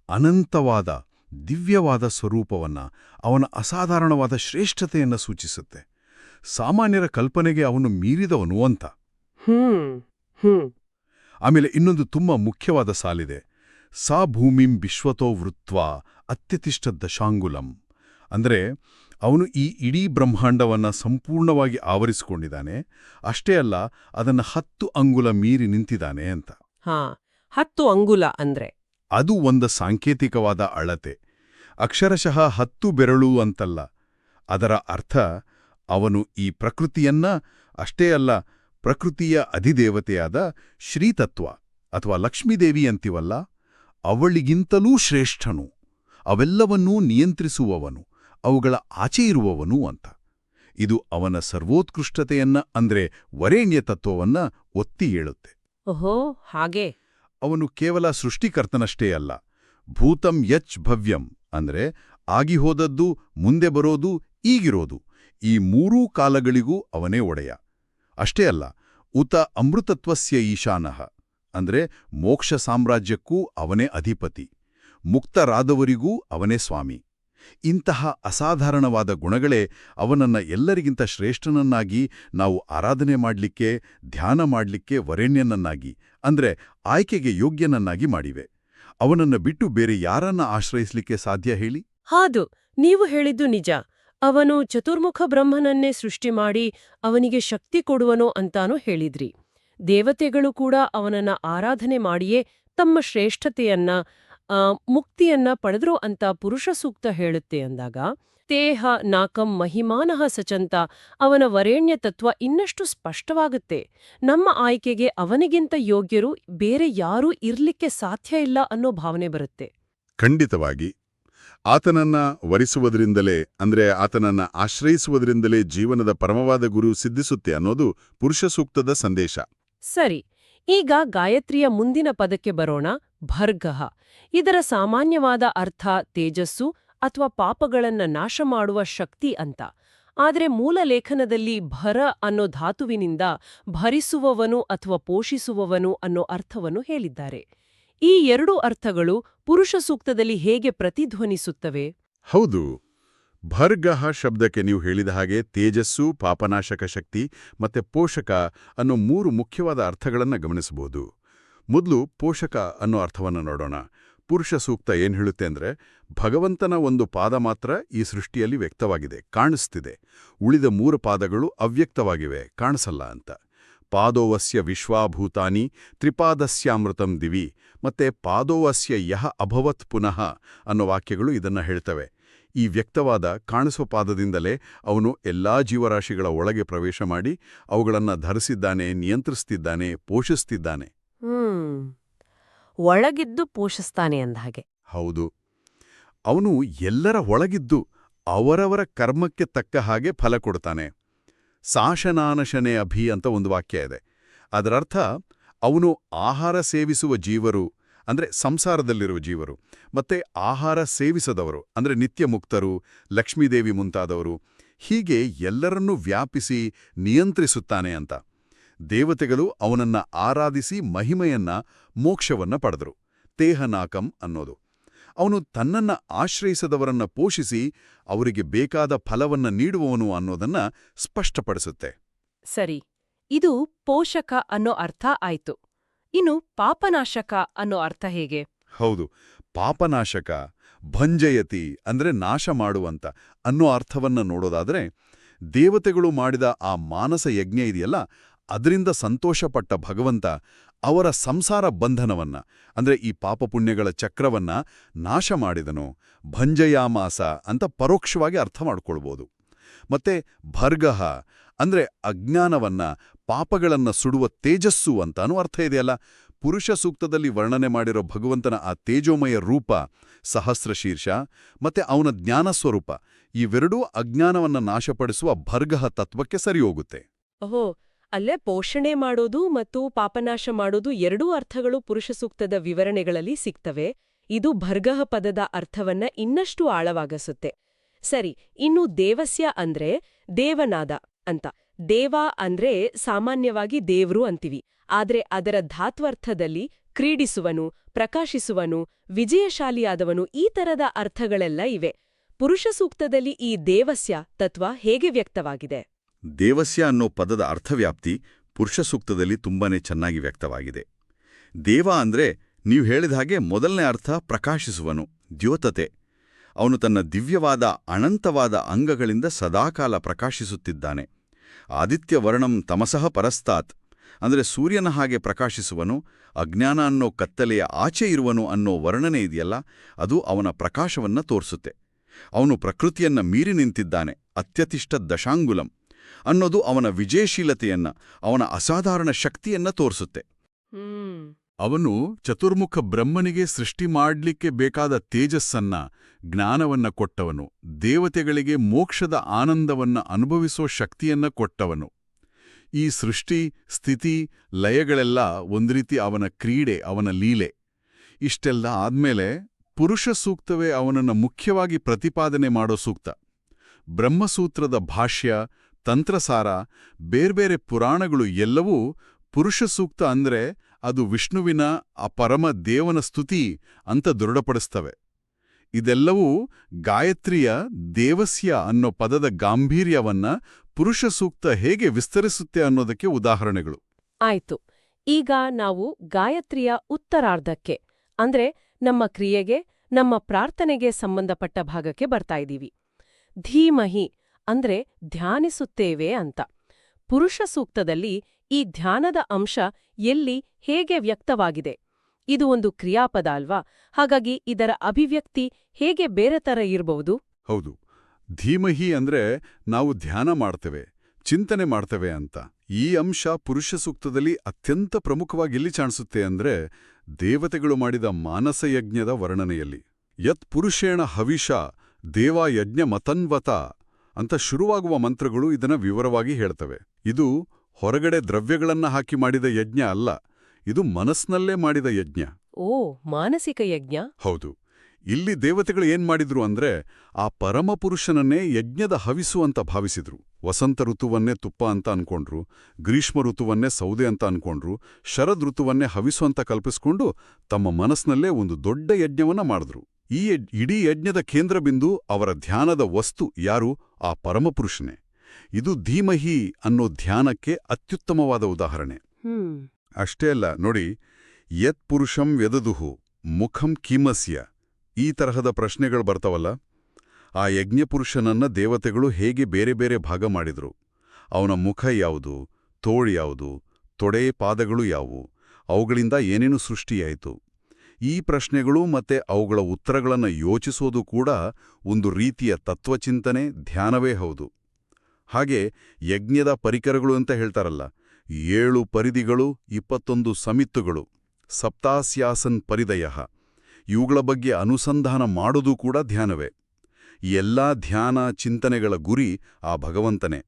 ಅನಂತವಾದ ದಿವ್ಯವಾದ ಸ್ವರೂಪವನ್ನ ಅವನ ಅಸಾಧಾರಣವಾದ ಶ್ರೇಷ್ಠತೆಯನ್ನು ಸೂಚಿಸುತ್ತೆ. ಸಾಮಾನ್ಯರ ಕಲ್ಪನೆಗೆ ಅವನು ಮೀರಿದವನು ಅಂತ. ಆಮೇಲೆ ಇನ್ನೊಂದು ತುಂಬಾ ಮುಖ್ಯವಾದ ಸಾಲಿದೆ. ಸಾ ಭೂಮಿಂ ವಿಶ್ವತೋ ವೃತ್ವಾ ಅತ್ಯತಿಷ್ಠ ದಶಾಂಗುಲಂ. ಅಂದ್ರೆ ಅವನು ಈ ಇಡೀ ಬ್ರಹ್ಮಾಂಡವನ್ನ ಸಂಪೂರ್ಣವಾಗಿ ಆವರಿಸಿಕೊಂಡಿದ್ದಾನೆ. ಅಷ್ಟೇ ಅಲ್ಲ ಅದನ್ನ ಹತ್ತು ಅಂಗುಲ ಮೀರಿ ನಿಂತಿದ್ದಾನೆ ಅಂತ. ಹಾ, ಹತ್ತು ಅಂಗುಲ ಅಂದ್ರೆ. ಅದು ಒಂದು ಸಾಂಕೇತಿಕವಾದ ಅಳತೆ. ಅಕ್ಷರಶಃ ಹತ್ತು ಬೆರಳು ಅಂತಲ್ಲ. ಅದರ ಅರ್ಥ, ಅವನು ಈ ಪ್ರಕೃತಿಯನ್ನ ಅಷ್ಟೇ ಅಲ್ಲ, ಪ್ರಕೃತಿಯ ಅಧಿದೇವತೆಯಾದ ಶ್ರೀತತ್ವ ಅಥವಾ ಲಕ್ಷ್ಮೀದೇವಿ ಅಂತಿವಲ್ಲ, ಅವಳಿಗಿಂತಲೂ ಶ್ರೇಷ್ಠನು. ಅವೆಲ್ಲವನ್ನೂ ನಿಯಂತ್ರಿಸುವವನು, ಅವುಗಳ ಆಚೆ ಇರುವವನು ಅಂತ. ಇದು ಅವನ ಸರ್ವೋತ್ಕೃಷ್ಟತೆಯನ್ನ ಅಂದ್ರೆ ವರೇಣ್ಯ ತತ್ವವನ್ನ ಒತ್ತಿ ಹೇಳುತ್ತೆ. ಓಹೋ, ಹಾಗೆ. ಅವನು ಕೇವಲ ಸೃಷ್ಟಿಕರ್ತನಷ್ಟೇ ಅಲ್ಲ. ಭೂತಂ ಯಚ್ ಭವ್ಯಂ ಅಂದ್ರೆ ಆಗಿಹೋದದ್ದು, ಮುಂದೆ ಬರೋದು, ಈಗಿರೋದು. ಈ ಮೂರೂ ಕಾಲಗಳಿಗೂ ಅವನೇ ಒಡೆಯ. ಅಷ್ಟೇ ಅಲ್ಲ, ಉತ ಅಮೃತತ್ವಸ್ಯ ಈಶಾನಃ ಅಂದ್ರೆ ಮೋಕ್ಷ ಸಾಮ್ರಾಜ್ಯಕ್ಕೂ ಅವನೇ ಅಧಿಪತಿ. ಮುಕ್ತರಾದವರಿಗೂ ಅವನೇ ಸ್ವಾಮಿ. ಇಂತಹ ಅಸಾಧಾರಣವಾದ ಗುಣಗಳೇ ಅವನನ್ನ ಎಲ್ಲರಿಗಿಂತ ಶ್ರೇಷ್ಠನನ್ನಾಗಿ ನಾವು ಆರಾಧನೆ ಮಾಡಲಿಕ್ಕೆ, ಧ್ಯಾನ ಮಾಡಲಿಕ್ಕೆ ವರೆಣ್ಯನನ್ನಾಗಿ, ಅಂದ್ರೆ ಆಯ್ಕೆಗೆ ಯೋಗ್ಯನನ್ನಾಗಿ ಮಾಡಿವೆ. ಅವನನ್ನ ಬಿಟ್ಟು ಬೇರೆ ಯಾರನ್ನ ಆಶ್ರಯಿಸಲಿಕ್ಕೆ ಸಾಧ್ಯ ಹೇಳಿ? ಹಾದು, ನೀವು ಹೇಳಿದ್ದು ನಿಜ. ಅವನು ಚತುರ್ಮುಖ ಬ್ರಹ್ಮನನ್ನೇ ಸೃಷ್ಟಿ ಮಾಡಿ ಅವನಿಗೆ ಶಕ್ತಿ ಕೊಡುವನೋ ಅಂತಾನೂ ಹೇಳಿದ್ರಿ. ದೇವತೆಗಳು ಕೂಡ ಅವನನ್ನ ಆರಾಧನೆ ಮಾಡಿಯೇ ತಮ್ಮ ಶ್ರೇಷ್ಠತೆಯನ್ನ ಮುಕ್ತಿಯನ್ನ ಪಡೆದ್ರು ಅಂತ ಪುರುಷ ಸೂಕ್ತ ಹೇಳುತ್ತೆ ಅಂದಾಗ ತೇಹ ನಾಕಂ ಮಹಿಮಾನಃ ಸಚಂತ ಅವನ ವರೇಣ್ಯ ತತ್ವ ಇನ್ನಷ್ಟು ಸ್ಪಷ್ಟವಾಗುತ್ತೆ. ನಮ್ಮ ಆಯ್ಕೆಗೆ ಅವನಿಗಿಂತ ಯೋಗ್ಯರು ಬೇರೆ ಯಾರೂ ಇರ್ಲಿಕ್ಕೆ ಸಾಧ್ಯ ಇಲ್ಲ ಅನ್ನೋ ಭಾವನೆ ಬರುತ್ತೆ. ಖಂಡಿತವಾಗಿ. ಆತನನ್ನ ವರಿಸುವುದರಿಂದಲೇ ಅಂದ್ರೆ ಆತನನ್ನ ಆಶ್ರಯಿಸುವುದರಿಂದಲೇ ಜೀವನದ ಪರಮವಾದ ಗುರು ಸಿದ್ಧಿಸುತ್ತೆ ಅನ್ನೋದು ಪುರುಷ ಸೂಕ್ತದ ಸಂದೇಶ. ಸರಿ. ಈಗ ಗಾಯತ್ರಿಯ ಮುಂದಿನ ಪದಕ್ಕೆ ಬರೋಣ, ಭರ್ಗಃ. ಇದರ ಸಾಮಾನ್ಯವಾದ ಅರ್ಥ ತೇಜಸ್ಸು ಅಥವಾ ಪಾಪಗಳನ್ನ ನಾಶ ಮಾಡುವ ಶಕ್ತಿ ಅಂತ. ಆದರೆ ಮೂಲ ಲೇಖನದಲ್ಲಿ ಭರ ಅನ್ನೋ ಧಾತುವಿನಿಂದ ಭರಿಸುವವನು ಅಥವಾ ಪೋಷಿಸುವವನು ಅನ್ನೋ ಅರ್ಥವನ್ನು ಹೇಳಿದ್ದಾರೆ. ಈ ಎರಡೂ ಅರ್ಥಗಳು ಪುರುಷ ಸೂಕ್ತದಲ್ಲಿ ಹೇಗೆ ಪ್ರತಿಧ್ವನಿಸುತ್ತವೆ? ಹೌದು. ಭರ್ಗಹ ಶಬ್ದಕ್ಕೆ ನೀವು ಹೇಳಿದ ಹಾಗೆ ತೇಜಸ್ಸು, ಪಾಪನಾಶಕ ಶಕ್ತಿ ಮತ್ತೆ ಪೋಷಕ ಅನ್ನೋ ಮೂರು ಮುಖ್ಯವಾದ ಅರ್ಥಗಳನ್ನು ಗಮನಿಸಬಹುದು. ಮೊದಲು ಪೋಷಕ ಅನ್ನೋ ಅರ್ಥವನ್ನು ನೋಡೋಣ. ಪುರುಷ ಸೂಕ್ತ ಏನು ಹೇಳುತ್ತೆ ಅಂದರೆ, ಭಗವಂತನ ಒಂದು ಪಾದ ಮಾತ್ರ ಈ ಸೃಷ್ಟಿಯಲ್ಲಿ ವ್ಯಕ್ತವಾಗಿದೆ, ಕಾಣಿಸ್ತಿದೆ. ಉಳಿದ ಮೂರು ಪಾದಗಳು ಅವ್ಯಕ್ತವಾಗಿವೆ, ಕಾಣಿಸಲ್ಲ ಅಂತ. ಪಾದೋವಸ್ಯ ವಿಶ್ವಾಭೂತಾನಿ ತ್ರಿಪಾದಸ್ಯಾಮೃತಂ ದಿವಿ ಮತ್ತೆ ಪಾದೋವಸ್ಯ ಯಹ ಅಭವತ್ ಪುನಃ ಅನ್ನೋ ವಾಕ್ಯಗಳು ಇದನ್ನ ಹೇಳ್ತವೆ. ಈ ವ್ಯಕ್ತವಾದ ಕಾಣಿಸುವ ಪಾದದಿಂದಲೇ ಅವನು ಎಲ್ಲಾ ಜೀವರಾಶಿಗಳ ಒಳಗೆ ಪ್ರವೇಶ ಮಾಡಿ ಅವುಗಳನ್ನು ಧರಿಸಿದ್ದಾನೆ ನಿಯಂತ್ರಿಸ್ತಿದ್ದಾನೆ ಪೋಷಿಸ್ತಿದ್ದಾನೆ. ಒಳಗಿದ್ದು ಪೋಷಿಸ್ತಾನೆ ಅಂದಹಾಗೆ ಹೌದು. ಅವನು ಎಲ್ಲರ ಒಳಗಿದ್ದು ಅವರವರ ಕರ್ಮಕ್ಕೆ ತಕ್ಕ ಹಾಗೆ ಫಲ ಕೊಡ್ತಾನೆ. ಸಾಶನಾನಶನೆ ಅಭಿ ಅಂತ ಒಂದು ವಾಕ್ಯ ಇದೆ. ಅದರರ್ಥ ಅವನು ಆಹಾರ ಸೇವಿಸುವ ಜೀವರು ಅಂದ್ರೆ ಸಂಸಾರದಲ್ಲಿರುವ ಜೀವರು. ಮತ್ತೆ ಆಹಾರ ಸೇವಿಸದವರು, ಅಂದ್ರೆ ನಿತ್ಯ ಮುಕ್ತರು ಲಕ್ಷ್ಮೀದೇವಿ ಮುಂತಾದವರು, ಹೀಗೆ ಎಲ್ಲರನ್ನೂ ವ್ಯಾಪಿಸಿ ನಿಯಂತ್ರಿಸುತ್ತಾನೆ ಅಂತ. ದೇವತೆಗಳು ಅವನನ್ನ ಆರಾಧಿಸಿ ಮಹಿಮೆಯನ್ನ, ಮೋಕ್ಷವನ್ನ ಪಡೆದರು. ತೇಹನಾಕಂ ಅನ್ನೋದು. ಅವನು ತನ್ನನ್ನ ಆಶ್ರಯಿಸದವರನ್ನ ಪೋಷಿಸಿ ಅವರಿಗೆ ಬೇಕಾದ ಫಲವನ್ನ ನೀಡುವವನು ಅನ್ನೋದನ್ನ ಸ್ಪಷ್ಟಪಡಿಸುತ್ತೆ. ಸರಿ, ಇದು ಪೋಷಕ ಅನ್ನೋ ಅರ್ಥ ಆಯ್ತು. ಇನ್ನು ಪಾಪನಾಶಕ ಅನ್ನೋ ಅರ್ಥ ಹೇಗೆ? ಹೌದು. ಪಾಪನಾಶಕ, ಭಂಜಯತಿ ಅಂದ್ರೆ ನಾಶ ಮಾಡುವಂತ ಅನ್ನೋ ಅರ್ಥವನ್ನ ನೋಡೋದಾದ್ರೆ, ದೇವತೆಗಳು ಮಾಡಿದ ಆ ಮಾನಸ ಯಜ್ಞ ಇದೆಯಲ್ಲ, ಅದರಿಂದ ಸಂತೋಷಪಟ್ಟ ಭಗವಂತ ಅವರ ಸಂಸಾರ ಬಂಧನವನ್ನ, ಅಂದ್ರೆ ಈ ಪಾಪಪುಣ್ಯಗಳ ಚಕ್ರವನ್ನ ನಾಶ ಮಾಡಿದನು. ಭಂಜಯಾಮಾಸ ಅಂತ ಪರೋಕ್ಷವಾಗಿ ಅರ್ಥ ಮಾಡ್ಕೊಳ್ಬೋದು. ಮತ್ತೆ ಭರ್ಗಹ ಅಂದ್ರೆ ಅಜ್ಞಾನವನ್ನ ಪಾಪಗಳನ್ನ ಸುಡುವ ತೇಜಸ್ಸು ಅಂತಾನೂ ಅರ್ಥ ಇದೆಯಲ್ಲ ಪುರುಷ ಸೂಕ್ತದಲ್ಲಿ ವರ್ಣನೆ ಮಾಡಿರೋ ಭಗವಂತನ ಆ ತೇಜೋಮಯ ರೂಪ, ಸಹಸ್ರಶೀರ್ಷ ಮತ್ತೆ ಅವನ ಜ್ಞಾನ ಸ್ವರೂಪ, ಇವೆರಡೂ ಅಜ್ಞಾನವನ್ನ ನಾಶಪಡಿಸುವ ಭರ್ಗಹ ತತ್ವಕ್ಕೆ ಸರಿಯೋಗುತ್ತೆ ಓಹೋ, ಅಲ್ಲೇ ಪೋಷಣೆ ಮಾಡೋದು ಮತ್ತು ಪಾಪನಾಶ ಮಾಡೋದು ಎರಡೂ ಅರ್ಥಗಳು ಪುರುಷ ಸೂಕ್ತದ ವಿವರಣೆಗಳಲ್ಲಿ ಸಿಗ್ತವೆ. ಇದು ಭರ್ಗಹ ಪದದ ಅರ್ಥವನ್ನ ಇನ್ನಷ್ಟು ಆಳವಾಗಿಸುತ್ತೆ. ಸರಿ, ಇನ್ನು ದೇವಸ್ಯ ಅಂದ್ರೆ ದೇವನಾದ ಅಂತ. ದೇವ ಅಂದ್ರೆ ಸಾಮಾನ್ಯವಾಗಿ ದೇವ್ರು ಅಂತೀವಿ. ಆದ್ರೆ ಅದರ ಧಾತ್ವರ್ಥದಲ್ಲಿ ಕ್ರೀಡಿಸುವನು, ಪ್ರಕಾಶಿಸುವನು, ವಿಜಯಶಾಲಿಯಾದವನು ಈ ತರದ ಅರ್ಥಗಳೆಲ್ಲ ಇವೆ. ಪುರುಷ ಸೂಕ್ತದಲ್ಲಿ ಈ ದೇವಸ್ಯ ತತ್ವ ಹೇಗೆ ವ್ಯಕ್ತವಾಗಿದೆ? ದೇವಸ್ಯ ಅನ್ನೋ ಪದದ ಅರ್ಥವ್ಯಾಪ್ತಿ ಪುರುಷ ಸೂಕ್ತದಲ್ಲಿ ತುಂಬಾನೇ ಚೆನ್ನಾಗಿ ವ್ಯಕ್ತವಾಗಿದೆ. ದೇವ ಅಂದ್ರೆ ನೀವು ಹೇಳಿದ ಹಾಗೆ ಮೊದಲನೇ ಅರ್ಥ ಪ್ರಕಾಶಿಸುವನು, ದ್ಯೋತತೆ. ಅವನು ತನ್ನ ದಿವ್ಯವಾದ ಅನಂತವಾದ ಅಂಗಗಳಿಂದ ಸದಾಕಾಲ ಪ್ರಕಾಶಿಸುತ್ತಿದ್ದಾನೆ. ಆದಿತ್ಯವರ್ಣಂ ತಮಸಃ ಪರಸ್ತಾತ್. ಅಂದರೆ ಸೂರ್ಯನ ಹಾಗೆ ಪ್ರಕಾಶಿಸುವನು, ಅಜ್ಞಾನ ಅನ್ನೋ ಕತ್ತಲೆಯ ಆಚೆ ಇರುವನು ಅನ್ನೋ ವರ್ಣನೆ ಇದೆಯಲ್ಲ, ಅದು ಅವನ ಪ್ರಕಾಶವನ್ನ ತೋರಿಸುತ್ತೆ. ಅವನು ಪ್ರಕೃತಿಯನ್ನ ಮೀರಿ ನಿಂತಿದ್ದಾನೆ, ಅತ್ಯತಿಷ್ಠ ದಶಾಂಗುಲಂ ಅನ್ನೋದು ಅವನ ವಿಜಯಶೀಲತೆಯನ್ನ, ಅವನ ಅಸಾಧಾರಣ ಶಕ್ತಿಯನ್ನ ತೋರಿಸುತ್ತೆ. ಅವನು ಚತುರ್ಮುಖ ಬ್ರಹ್ಮನಿಗೆ ಸೃಷ್ಟಿ ಮಾಡ್ಲಿಕ್ಕೆ ಬೇಕಾದ ತೇಜಸ್ಸನ್ನ, ಜ್ಞಾನವನ್ನ ಕೊಟ್ಟವನು. ದೇವತೆಗಳಿಗೆ ಮೋಕ್ಷದ ಆನಂದವನ್ನ ಅನುಭವಿಸೋ ಶಕ್ತಿಯನ್ನ ಕೊಟ್ಟವನು. ಈ ಸೃಷ್ಟಿ, ಸ್ಥಿತಿ, ಲಯಗಳೆಲ್ಲ ಒಂದ್ರೀತಿ ಅವನ ಕ್ರೀಡೆ, ಅವನ ಲೀಲೆ. ಇಷ್ಟೆಲ್ಲ ಆದ್ಮೇಲೆ ಪುರುಷ ಸೂಕ್ತವೇ ಅವನನ್ನ ಮುಖ್ಯವಾಗಿ ಪ್ರತಿಪಾದನೆ ಮಾಡೋ ಸೂಕ್ತ. ಬ್ರಹ್ಮಸೂತ್ರದ ಭಾಷ್ಯ, ತಂತ್ರಸಾರ, ಬೇರ್ಬೇರೆ ಪುರಾಣಗಳು ಎಲ್ಲವೂ ಪುರುಷ ಸೂಕ್ತ ಅಂದ್ರೆ ಅದು ವಿಷ್ಣುವಿನ ಆ ಪರಮ ದೇವನ ಸ್ತುತಿ ಅಂತ ದೃಢಪಡಿಸ್ತವೆ. ಇದೆಲ್ಲವೂ ಗಾಯತ್ರಿಯ ದೇವಸ್ಯ ಅನ್ನೋ ಪದದ ಗಾಂಭೀರ್ಯವನ್ನ ಪುರುಷ ಸೂಕ್ತ ಹೇಗೆ ವಿಸ್ತರಿಸುತ್ತೆ ಅನ್ನೋದಕ್ಕೆ ಉದಾಹರಣೆಗಳು. ಆಯಿತು. ಈಗ ನಾವು ಗಾಯತ್ರಿಯ ಉತ್ತರಾರ್ಧಕ್ಕೆ, ಅಂದ್ರೆ ನಮ್ಮ ಕ್ರಿಯೆಗೆ, ನಮ್ಮ ಪ್ರಾರ್ಥನೆಗೆ ಸಂಬಂಧಪಟ್ಟ ಭಾಗಕ್ಕೆ ಬರ್ತಾ ಇದ್ದೀವಿ. ಧೀಮಹಿ ಅಂದ್ರೆ ಧ್ಯಾನಿಸುತ್ತೇವೆ ಅಂತ. ಪುರುಷ ಸೂಕ್ತದಲ್ಲಿ ಈ ಧ್ಯಾನದ ಅಂಶ ಎಲ್ಲಿ ಹೇಗೆ ವ್ಯಕ್ತವಾಗಿದೆ? ಇದು ಒಂದು ಕ್ರಿಯಾಪದ ಅಲ್ವಾ? ಹಾಗಾಗಿ ಇದರ ಅಭಿವ್ಯಕ್ತಿ ಹೇಗೆ ಬೇರೆ ತರ ಇರಬಹುದು ಹೌದು. ಧೀಮಹಿ ಅಂದ್ರೆ ನಾವು ಧ್ಯಾನ ಮಾಡ್ತೇವೆ, ಚಿಂತನೆ ಮಾಡ್ತೇವೆ ಅಂತ. ಈ ಅಂಶ ಪುರುಷ ಸೂಕ್ತದಲ್ಲಿ ಅತ್ಯಂತ ಪ್ರಮುಖವಾಗಿ ಎಲ್ಲಿ ಕಾಣಿಸುತ್ತೆ ಅಂದ್ರೆ ದೇವತೆಗಳು ಮಾಡಿದ ಮಾನಸಯಜ್ಞದ ವರ್ಣನೆಯಲ್ಲಿ. ಯತ್ ಪುರುಷೇಣ ಹವಿಷ, ದೇವ ಯಜ್ಞ ಮತನ್ವತ ಅಂತ ಶುರುವಾಗುವ ಮಂತ್ರಗಳು ಇದನ್ನ ವಿವರವಾಗಿ ಹೇಳ್ತವೆ. ಇದು ಹೊರಗಡೆ ದ್ರವ್ಯಗಳನ್ನ ಹಾಕಿ ಮಾಡಿದ ಯಜ್ಞ ಅಲ್ಲ ಇದು ಮನಸ್ನಲ್ಲೇ ಮಾಡಿದ ಯಜ್ಞ. ಓ ಮಾನಸಿಕ ಯಜ್ಞ? ಹೌದು. ಇಲ್ಲಿ ದೇವತೆಗಳು ಏನ್ ಮಾಡಿದ್ರು ಅಂದ್ರೆ ಆ ಪರಮಪುರುಷನನ್ನೇ ಯಜ್ಞದ ಹವಿಸು ಅಂತ ಭಾವಿಸಿದ್ರು. ವಸಂತ ಋತುವನ್ನೇ ತುಪ್ಪ ಅಂತ ಅನ್ಕೊಂಡ್ರು ಗ್ರೀಷ್ಮ ಋತುವನ್ನೇ ಸೌದೆ ಅಂತ ಅನ್ಕೊಂಡ್ರು ಶರದ್ ಋತುವನ್ನೇ ಹವಿಸು ಅಂತ ಕಲ್ಪಿಸ್ಕೊಂಡು ತಮ್ಮ ಮನಸ್ಸಿನಲ್ಲೇ ಒಂದು ದೊಡ್ಡ ಯಜ್ಞವನ್ನ ಮಾಡಿದ್ರು. ಈ ಇಡೀ ಯಜ್ಞದ ಕೇಂದ್ರ ಬಿಂದು ಅವರ ಧ್ಯಾನದ ವಸ್ತು ಯಾರು? ಆ ಪರಮಪುರುಷನೇ. ಇದು ಧೀಮಹಿ ಅನ್ನೋ ಧ್ಯಾನಕ್ಕೆ ಅತ್ಯುತ್ತಮವಾದ ಉದಾಹರಣೆ. ಅಷ್ಟೇ ಅಲ್ಲ ನೋಡಿ ಯತ್ ಪುರುಷಂ ವ್ಯದದುಹು ಮುಖಂ ಕಿಮಸ್ಯ ಈ ತರಹದ ಪ್ರಶ್ನೆಗಳು ಬರ್ತಾವಲ್ಲ. ಆ ಯಜ್ಞಪುರುಷನನ್ನ ದೇವತೆಗಳು ಹೇಗೆ ಬೇರೆ ಬೇರೆ ಭಾಗ ಮಾಡಿದ್ರು. ಅವನ ಮುಖ ಯಾವುದು ತೋಳ್ ಯಾವುದು ತೊಡೆ ಪಾದಗಳು ಯಾವುವು ಅವುಗಳಿಂದ ಏನೇನು ಸೃಷ್ಟಿಯಾಯಿತು. ಈ ಪ್ರಶ್ನೆಗಳು ಮತ್ತೆ ಅವುಗಳ ಉತ್ತರಗಳನ್ನು ಯೋಚಿಸೋದು ಕೂಡ ಒಂದು ರೀತಿಯ ತತ್ವಚಿಂತನೆ ಧ್ಯಾನವೇ ಹೌದು. ಹಾಗೆ ಯಜ್ಞದ ಪರಿಕರಗಳು ಅಂತ ಹೇಳ್ತಾರಲ್ಲ. ಏಳು ಪರಿಧಿಗಳು, ಇಪ್ಪತ್ತೊಂದು ಸಮಿತ್ತುಗಳು. ಸಪ್ತಾಸ್ಯಾಸನ್ ಪರಿದಯ. ಇವುಗಳ ಬಗ್ಗೆ ಅನುಸಂಧಾನ ಮಾಡೋದು ಕೂಡ ಧ್ಯಾನವೇ. ಎಲ್ಲಾ ಧ್ಯಾನ ಚಿಂತನೆಗಳ ಗುರಿ ಆ ಭಗವಂತನೇ.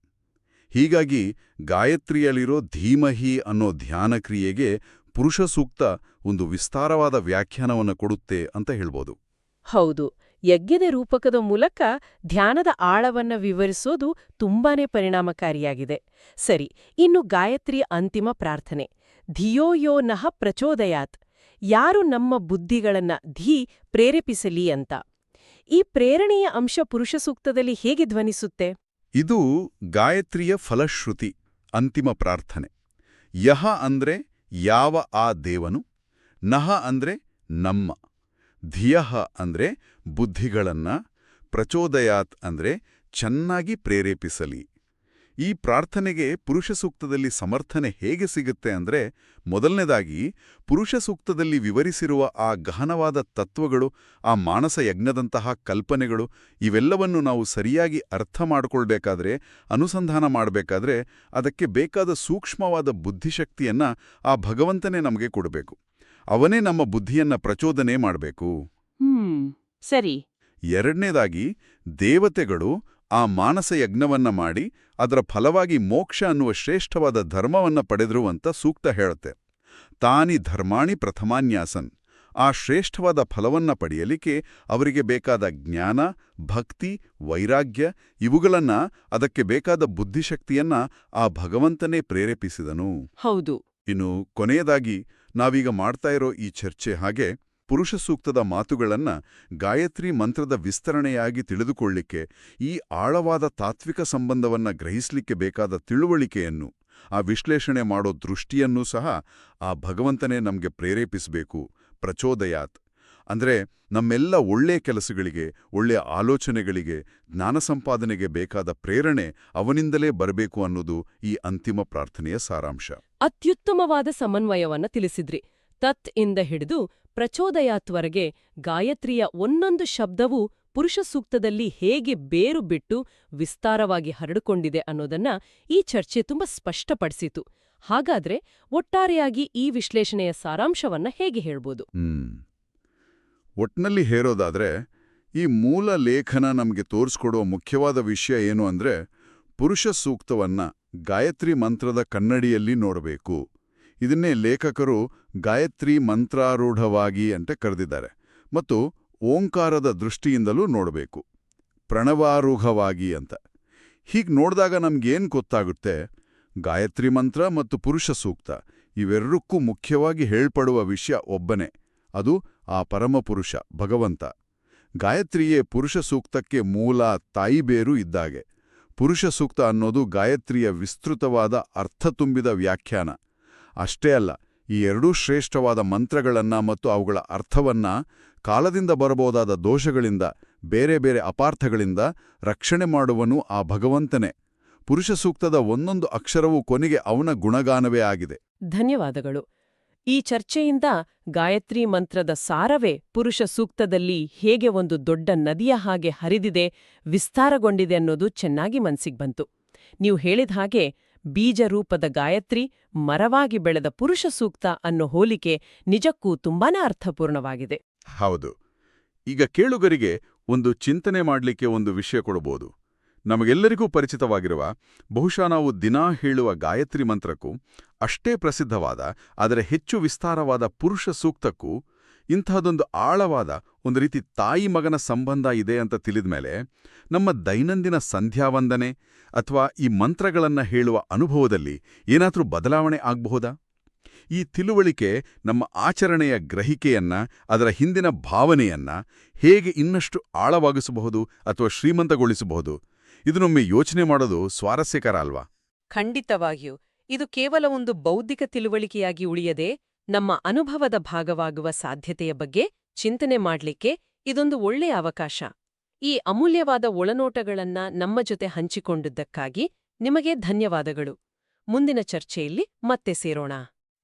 ಹೀಗಾಗಿ ಗಾಯತ್ರಿಯಲ್ಲಿರೋ ಧೀಮಹಿ ಅನ್ನೋ ಧ್ಯಾನ ಕ್ರಿಯೆಗೆ ಪುರುಷ ಸೂಕ್ತ ಒಂದು ವಿಸ್ತಾರವಾದ ವ್ಯಾಖ್ಯಾನವನ್ನು ಕೊಡುತ್ತೆ ಅಂತ ಹೇಳ್ಬೋದು. ಹೌದು. ಯಜ್ಞದ ರೂಪಕದ ಮೂಲಕ ಧ್ಯಾನದ ಆಳವನ್ನ ವಿವರಿಸೋದು ತುಂಬಾನೇ ಪರಿಣಾಮಕಾರಿಯಾಗಿದೆ. ಸರಿ, ಇನ್ನು ಗಾಯತ್ರಿಯ ಅಂತಿಮ ಪ್ರಾರ್ಥನೆ. ಧಿಯೋ ಯೋ ಪ್ರಚೋದಯಾತ್. ಯಾರು ನಮ್ಮ ಬುದ್ಧಿಗಳನ್ನ ಧೀ ಪ್ರೇರೇಪಿಸಲಿ ಅಂತ. ಈ ಪ್ರೇರಣೆಯ ಅಂಶ ಪುರುಷ ಸೂಕ್ತದಲ್ಲಿ ಹೇಗೆ ಧ್ವನಿಸುತ್ತೆ? ಇದು ಗಾಯತ್ರಿಯ ಫಲಶ್ರುತಿ, ಅಂತಿಮ ಪ್ರಾರ್ಥನೆ. ಯಹ ಅಂದ್ರೆ ಯಾವ ಆ ದೇವನು, ನಹ ಅಂದ್ರೆ ನಮ್ಮ. ಧಿಯಃ ಅಂದ್ರೆ ಬುದ್ಧಿಗಳನ್ನ, ಪ್ರಚೋದಯಾತ್ ಅಂದ್ರೆ ಚೆನ್ನಾಗಿ ಪ್ರೇರೇಪಿಸಲಿ. ಈ ಪ್ರಾರ್ಥನೆಗೆ ಪುರುಷ ಸೂಕ್ತದಲ್ಲಿ ಸಮರ್ಥನೆ ಹೇಗೆ ಸಿಗುತ್ತೆ ಅಂದ್ರೆ, ಮೊದಲನೇದಾಗಿ ಪುರುಷ ಸೂಕ್ತದಲ್ಲಿ ವಿವರಿಸಿರುವ ಆ ಗಹನವಾದ ತತ್ವಗಳು, ಆ ಮಾನಸ ಯಜ್ಞದಂತಹ ಕಲ್ಪನೆಗಳು, ಇವೆಲ್ಲವನ್ನು ನಾವು ಸರಿಯಾಗಿ ಅರ್ಥ ಮಾಡಿಕೊಳ್ಬೇಕಾದ್ರೆ, ಅನುಸಂಧಾನ ಮಾಡಬೇಕಾದ್ರೆ, ಅದಕ್ಕೆ ಬೇಕಾದ ಸೂಕ್ಷ್ಮವಾದ ಬುದ್ಧಿಶಕ್ತಿಯನ್ನ ಆ ಭಗವಂತನೇ ನಮಗೆ ಕೊಡಬೇಕು. ಅವನೇ ನಮ್ಮ ಬುದ್ಧಿಯನ್ನ ಪ್ರಚೋದನೆ ಮಾಡಬೇಕು. ಹ್ಮ್ ಸರಿ. ಎರಡನೇದಾಗಿ ದೇವತೆಗಳು ಆ ಮಾನಸ ಯಜ್ಞವನ್ನ ಮಾಡಿ ಅದರ ಫಲವಾಗಿ ಮೋಕ್ಷ ಅನ್ನುವ ಶ್ರೇಷ್ಠವಾದ ಧರ್ಮವನ್ನ ಪಡೆದ್ರು ಅಂತ ಸೂಕ್ತ ಹೇಳುತ್ತೆ. ತಾನಿ ಧರ್ಮಾಣಿ ಪ್ರಥಮಾನ್ಯಾಸನ್. ಆ ಶ್ರೇಷ್ಠವಾದ ಫಲವನ್ನ ಪಡೆಯಲಿಕ್ಕೆ ಅವರಿಗೆ ಬೇಕಾದ ಜ್ಞಾನ ಭಕ್ತಿ ವೈರಾಗ್ಯ ಇವುಗಳನ್ನ ಅದಕ್ಕೆ ಬೇಕಾದ ಬುದ್ಧಿಶಕ್ತಿಯನ್ನ ಆ ಭಗವಂತನೇ ಪ್ರೇರೇಪಿಸಿದನು. ಹೌದು. ಇನ್ನು ಕೊನೆಯದಾಗಿ ನಾವೀಗ ಮಾಡ್ತಾ ಇರೋ ಈ ಚರ್ಚೆ ಹಾಗೆ ಪುರುಷ ಸೂಕ್ತದ ಮಾತುಗಳನ್ನ ಗಾಯತ್ರಿ ಮಂತ್ರದ ವಿಸ್ತರಣೆಯಾಗಿ ತಿಳಿದುಕೊಳ್ಳಿಕ್ಕೆ, ಈ ಆಳವಾದ ತಾತ್ವಿಕ ಸಂಬಂಧವನ್ನ ಗ್ರಹಿಸಲಿಕ್ಕೆ ಬೇಕಾದ ತಿಳುವಳಿಕೆಯನ್ನು, ಆ ವಿಶ್ಲೇಷಣೆ ಮಾಡೋ ದೃಷ್ಟಿಯನ್ನೂ ಸಹ ಆ ಭಗವಂತನೇ ನಮಗೆ ಪ್ರೇರೇಪಿಸಬೇಕು. ಪ್ರಚೋದಯಾತ್. ಅಂದ್ರೆ ನಮ್ಮೆಲ್ಲ ಒಳ್ಳೆಯ ಕೆಲಸಗಳಿಗೆ ಒಳ್ಳೆಯ ಆಲೋಚನೆಗಳಿಗೆ, ಜ್ಞಾನ ಸಂಪಾದನೆಗೆ ಬೇಕಾದ ಪ್ರೇರಣೆ ಅವನಿಂದಲೇ ಬರಬೇಕು ಅನ್ನೋದು ಈ ಅಂತಿಮ ಪ್ರಾರ್ಥನೆಯ ಸಾರಾಂಶ. ಅತ್ಯುತ್ತಮವಾದ ಸಮನ್ವಯವನ್ನ ತಿಳಿಸಿದ್ರಿ. ತತ್ ಇಂದ ಹಿಡಿದು ಪ್ರಚೋದಯಾತ್ವರೆಗೆ ಗಾಯತ್ರಿಯ ಒಂದೊಂದು ಶಬ್ದವೂ ಪುರುಷ ಸೂಕ್ತದಲ್ಲಿ ಹೇಗೆ ಬೇರು ಬಿಟ್ಟು ವಿಸ್ತಾರವಾಗಿ ಹರಡಿಕೊಂಡಿದೆ ಅನ್ನೋದನ್ನ ಈ ಚರ್ಚೆ ತುಂಬಾ ಸ್ಪಷ್ಟಪಡಿಸಿತು. ಹಾಗಾದ್ರೆ ಒಟ್ಟಾರೆಯಾಗಿ ಈ ವಿಶ್ಲೇಷಣೆಯ ಸಾರಾಂಶವನ್ನ ಹೇಗೆ ಹೇಳ್ಬೋದು? ಒಟ್ನಲ್ಲಿ ಹೇರೋದಾದ್ರೆ ಈ ಮೂಲ ಲೇಖನ ನಮಗೆ ತೋರಿಸ್ಕೊಡುವ ಮುಖ್ಯವಾದ ವಿಷಯ ಏನು ಅಂದ್ರೆ ಪುರುಷ ಸೂಕ್ತವನ್ನ ಗಾಯತ್ರಿ ಮಂತ್ರದ ಕನ್ನಡಿಯಲ್ಲಿ ನೋಡಬೇಕು. ಇದನ್ನೇ ಲೇಖಕರು ಗಾಯತ್ರಿ ಮಂತ್ರಾರೂಢವಾಗಿ ಅಂತ ಕರೆದಿದ್ದಾರೆ. ಮತ್ತು ಓಂಕಾರದ ದೃಷ್ಟಿಯಿಂದಲೂ ನೋಡಬೇಕು. ಪ್ರಣವಾರೂಢವಾಗಿ ಅಂತ. ಹೀಗೆ ನೋಡಿದಾಗ ನಮ್ಗೇನ್ ಗೊತ್ತಾಗುತ್ತೆ? ಗಾಯತ್ರಿ ಮಂತ್ರ ಮತ್ತು ಪುರುಷ ಸೂಕ್ತ ಇವೆರಡಕ್ಕೂ ಮುಖ್ಯವಾಗಿ ಹೇಳ್ಪಡುವ ವಿಷಯ ಒಬ್ಬನೇ. ಅದು ಆ ಪರಮಪುರುಷ ಭಗವಂತ. ಗಾಯತ್ರಿಯೇ ಪುರುಷ ಸೂಕ್ತಕ್ಕೆ ಮೂಲ ತಾಯಿಬೇರು ಇದ್ದಾಗೆ. ಪುರುಷ ಸೂಕ್ತ ಅನ್ನೋದು ಗಾಯತ್ರಿಯ ವಿಸ್ತೃತವಾದ ಅರ್ಥ ತುಂಬಿದ ವ್ಯಾಖ್ಯಾನ. ಅಷ್ಟೇ ಅಲ್ಲ, ಈ ಎರಡೂ ಶ್ರೇಷ್ಠವಾದ ಮಂತ್ರಗಳನ್ನ ಮತ್ತು ಅವುಗಳ ಅರ್ಥವನ್ನ ಕಾಲದಿಂದ ಬರಬಹುದಾದ ದೋಷಗಳಿಂದ, ಬೇರೆ ಬೇರೆ ಅಪಾರ್ಥಗಳಿಂದ ರಕ್ಷಣೆ ಮಾಡುವನು ಆ ಭಗವಂತನೇ. ಪುರುಷ ಸೂಕ್ತದ ಒಂದೊಂದು ಅಕ್ಷರವೂ ಕೊನೆಗೆ ಅವನ ಗುಣಗಾನವೇ ಆಗಿದೆ. ಧನ್ಯವಾದಗಳು. ಈ ಚರ್ಚೆಯಿಂದ ಗಾಯತ್ರಿ ಮಂತ್ರದ ಸಾರವೇ ಪುರುಷ ಸೂಕ್ತದಲ್ಲಿ ಹೇಗೆ ಒಂದು ದೊಡ್ಡ ನದಿಯ ಹಾಗೆ ಹರಿದಿದೆ, ವಿಸ್ತಾರಗೊಂಡಿದೆ ಅನ್ನೋದು ಚೆನ್ನಾಗಿ ಮನ್ಸಿಗ್ ಬಂತು. ನೀವು ಹೇಳಿದ ಹಾಗೆ ಬೀಜ ರೂಪದ ಗಾಯತ್ರಿ, ಮರವಾಗಿ ಬೆಳೆದ ಪುರುಷ ಸೂಕ್ತ ಅನ್ನೋ ಹೋಲಿಕೆ ನಿಜಕ್ಕೂ ತುಂಬಾನೇ ಅರ್ಥಪೂರ್ಣವಾಗಿದೆ. ಹೌದು. ಈಗ ಕೇಳುಗರಿಗೆ ಒಂದು ಚಿಂತನೆ ಮಾಡಲಿಕ್ಕೆ ಒಂದು ವಿಷಯ ಕೊಡಬಹುದು ನಮಗೆಲ್ಲರಿಗೂ ಪರಿಚಿತವಾಗಿರುವ, ಬಹುಶಃ ನಾವು ದಿನಾ ಹೇಳುವ ಗಾಯತ್ರಿ ಮಂತ್ರಕ್ಕೂ, ಅಷ್ಟೇ ಪ್ರಸಿದ್ಧವಾದ, ಆದರೆ ಹೆಚ್ಚು ವಿಸ್ತಾರವಾದ ಪುರುಷ ಸೂಕ್ತಕ್ಕೂ, ಇಂತಹದೊಂದು ಆಳವಾದ, ಒಂದು ರೀತಿ ತಾಯಿ ಮಗನ ಸಂಬಂಧ ಇದೆ ಅಂತ ತಿಳಿದ್ಮೇಲೆ, ನಮ್ಮ ದೈನಂದಿನ ಸಂಧ್ಯಾವಂದನೆ ಅಥವಾ ಈ ಮಂತ್ರಗಳನ್ನು ಹೇಳುವ ಅನುಭವದಲ್ಲಿ ಏನಾದರೂ ಬದಲಾವಣೆ ಆಗಬಹುದಾ? ಈ ತಿಳುವಳಿಕೆ ನಮ್ಮ ಆಚರಣೆಯ ಗ್ರಹಿಕೆಯನ್ನ, ಅದರ ಹಿಂದಿನ ಭಾವನೆಯನ್ನ ಹೇಗೆ ಇನ್ನಷ್ಟು ಆಳವಾಗಿಸಬಹುದು ಅಥವಾ ಶ್ರೀಮಂತಗೊಳಿಸಬಹುದು ಇದನ್ನೊಮ್ಮೆ ಯೋಚನೆ ಮಾಡೋದು ಸ್ವಾರಸ್ಯಕರ ಅಲ್ವಾ? ಖಂಡಿತವಾಗಿಯೂ. ಇದು ಕೇವಲ ಒಂದು ಬೌದ್ಧಿಕ ತಿಳುವಳಿಕೆಯಾಗಿ ಉಳಿಯದೆ ನಮ್ಮ ಅನುಭವದ ಭಾಗವಾಗುವ ಸಾಧ್ಯತೆಯ ಬಗ್ಗೆ ಚಿಂತನೆ ಮಾಡ್ಲಿಕ್ಕೆ ಇದೊಂದು ಒಳ್ಳೆಯ ಅವಕಾಶ. ಈ ಅಮೂಲ್ಯವಾದ ಒಳನೋಟಗಳನ್ನ ನಮ್ಮ ಜೊತೆ ಹಂಚಿಕೊಂಡಿದ್ದಕ್ಕಾಗಿ ನಿಮಗೆ ಧನ್ಯವಾದಗಳು. ಮುಂದಿನ ಚರ್ಚೆಯಲ್ಲಿ ಮತ್ತೆ ಸೇರೋಣ.